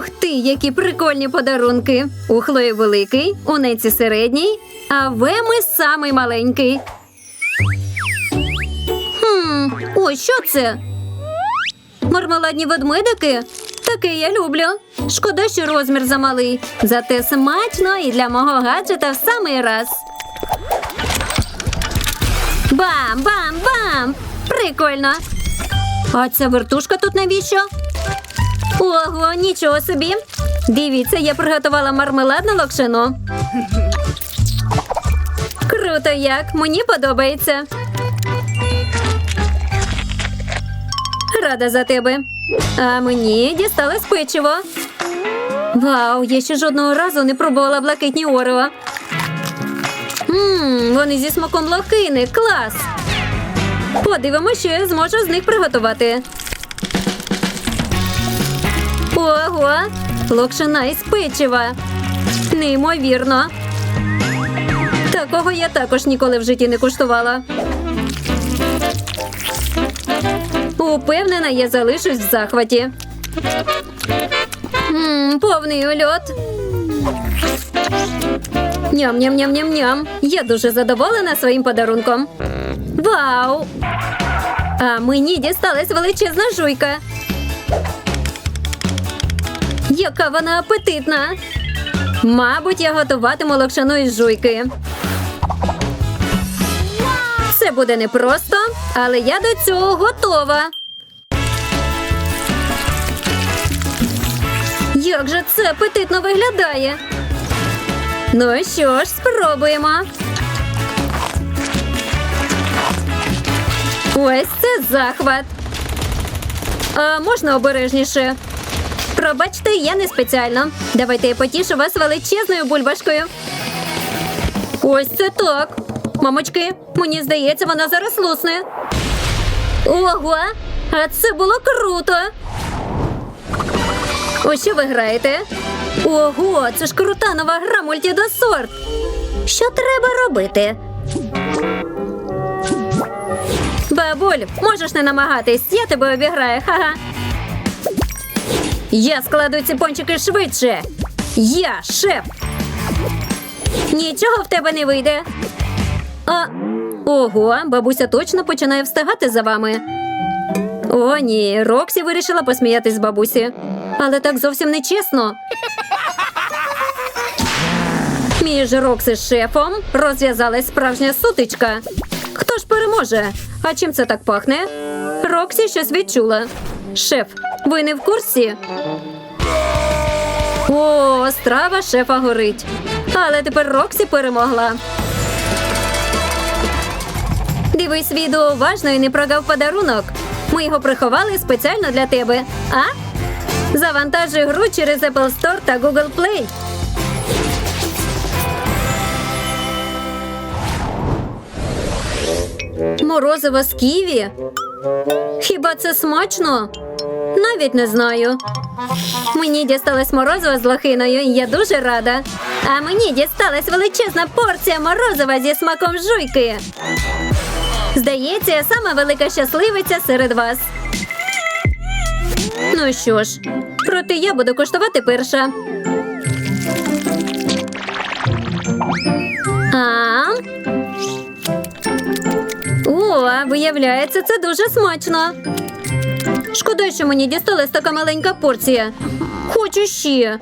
Ух ти, які прикольні подарунки! У Хлої великий, у Неці середній, а в Еми самий маленький. Хм, ось що це? Мармеладні ведмедики? Таке я люблю. Шкода, що розмір замалий. Зате смачно і для мого гаджета в самий раз. Бам, бам, бам! Прикольно. А ця вертушка тут навіщо? Ого, нічого собі. Дивіться, я приготувала мармеладну локшину. Круто як, мені подобається. Рада за тебе. А мені дісталось печиво. Вау, я ще жодного разу не пробувала блакитні орео. Ммм, вони зі смаком лохини. Клас! Подивимося, що я зможу з них приготувати. Ого! Локшина із печива. Неймовірно. Такого я також ніколи в житті не куштувала. Упевнена, я залишусь в захваті. Ммм, повний ульот. Ням-ням-ням-ням-ням. Я дуже задоволена своїм подарунком. Вау! А мені дісталась величезна жуйка. Яка вона апетитна. Мабуть, я готуватиму локшину із жуйки. Це буде непросто, але я до цього готова. Як же це апетитно виглядає? Ну що ж, спробуємо. Ось це захват. А можна обережніше? Пробачте, я не спеціально. Давайте я потішу вас величезною бульбашкою. Ось це так. Мамочки, мені здається, вона зараз лусне. Ого, а це було круто. У що ви граєте? Ого, це ж крута нова гра мультідосорт. Що треба робити? Бабуль, можеш не намагатись, я тебе обіграю, ха-ха. Я складу ці пончики швидше. Я шеф. Нічого в тебе не вийде. А, ого, бабуся точно починає встигати за вами. О, ні, Роксі вирішила посміятись з бабусі. Але так зовсім не чесно. Між Роксі з шефом розв'язалась справжня сутичка. Хто ж переможе? А чим це так пахне? Роксі щось відчула. Шеф, ви не в курсі? О, страва шефа горить. Але тепер Роксі перемогла. Дивись відео уважно і не прогав подарунок. Ми його приховали спеціально для тебе. А? Завантажуй гру через Apple Store та Google Play. Морозиво з ківі? Хіба це смачно? Навіть не знаю. Мені дісталось морозиво з лохиною, і я дуже рада. А мені дісталась величезна порція морозива зі смаком жуйки. Здається, я сама велика щасливиця серед вас. Ну що ж, проте я буду коштувати перша. А? О, виявляється, це дуже смачно. Шкода, що мені дісталась така маленька порція. Хочу ще.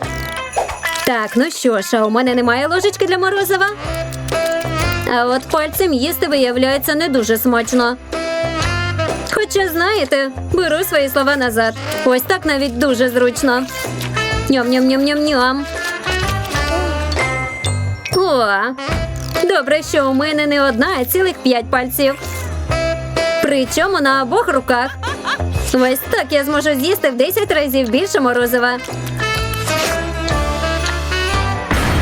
Так, ну що ж, а у мене немає ложечки для морозива. А от пальцем їсти виявляється не дуже смачно. Хоча, знаєте, беру свої слова назад. Ось так навіть дуже зручно. Ням-ням-ням-ням-ням. О, добре, що у мене не одна, а цілих п'ять пальців. Причому на обох руках. Ось так я зможу з'їсти в 10 разів більше морозива.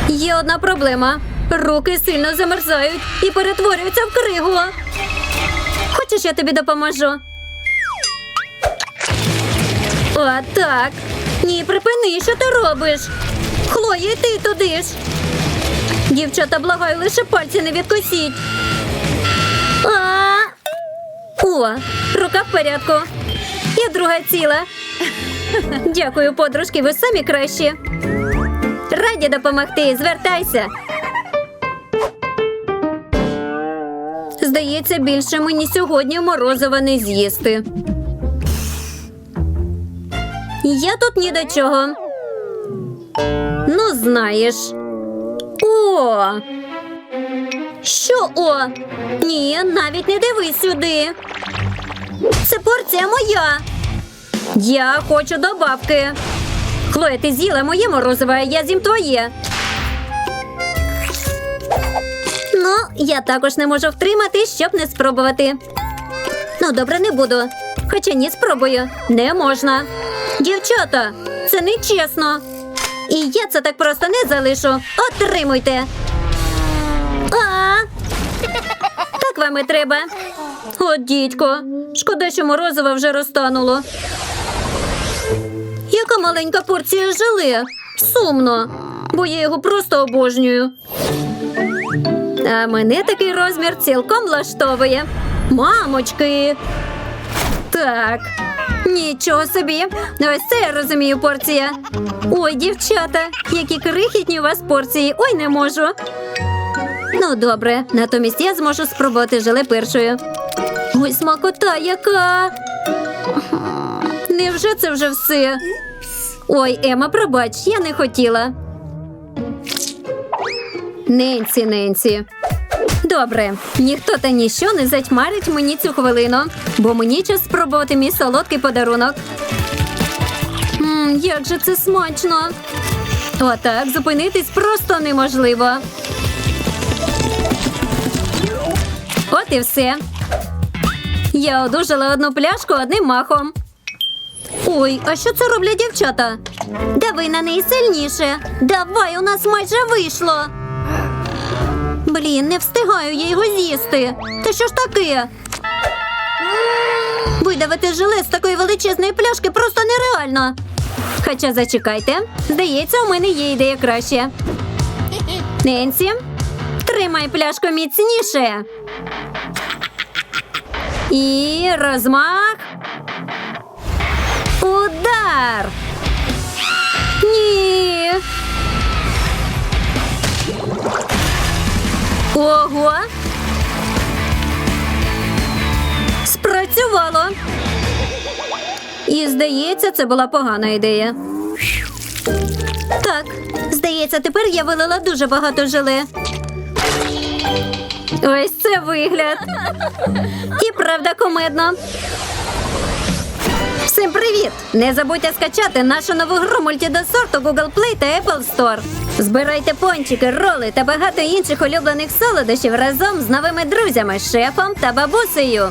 Є одна проблема. Руки сильно замерзають і перетворюються в кригу. Хочеш, я тобі допоможу? О, так. Ні, припини, що ти робиш? Хлоя, і ти туди ж. Дівчата, благаю, лише пальці не відкусіть. О, рука в порядку. Я друга ціла. Дякую, подружки, ви самі кращі. Раді допомогти, звертайся. Здається, більше мені сьогодні морозива не з'їсти. Я тут ні до чого. Ну, знаєш. О! Що о? Ні, навіть не дивись сюди. Це порція моя. Я хочу добавки. Хлоя, ти з'їла моє морозиво, а я з'їм твоє. Ну, я також не можу втримати, щоб не спробувати. Ну, добре, не буду. Хоча ні, спробую. Не можна. Дівчата, це не чесно. І я це так просто не залишу. Отримуйте. А, так вам і треба. От дідько, шкода, що морозиво вже розтануло. Яка маленька порція желе. Сумно, бо я його просто обожнюю. А мене такий розмір цілком влаштовує. Мамочки. Так. Нічого собі. Ось це я розумію порція. Ой, дівчата, які крихітні у вас порції. Ой, не можу. Ну, добре, натомість я зможу спробувати желе першою. Ой, смакота яка. Невже це вже все? Ой, Ема, пробач, я не хотіла. Ненсі, Ненсі. Добре, ніхто та ніщо не затьмарить мені цю хвилину, бо мені час спробувати мій солодкий подарунок. Мм, як же це смачно! Отак зупинитись просто неможливо. От і все. Я одужала одну пляшку одним махом. Ой, а що це роблять дівчата? Дави на неї сильніше. Давай, у нас майже вийшло. Блін, не встигаю я його з'їсти. Та що ж таке? Видавити желе з такої величезної пляшки просто нереально. Хоча зачекайте, здається, у мене є ідея краще. Ненсі, тримай пляшку міцніше. І розмах. Удар. Ні. Ого. Спрацювало. І здається, це була погана ідея. Так, здається, тепер я вилила дуже багато желе. Ось це вигляд. І правда комедно. Всім привіт! Не забудьте скачати нашу нову гру мультидосорту Google Play та Apple Store. Збирайте пончики, роли та багато інших улюблених солодощів разом з новими друзями, шефом та бабусею.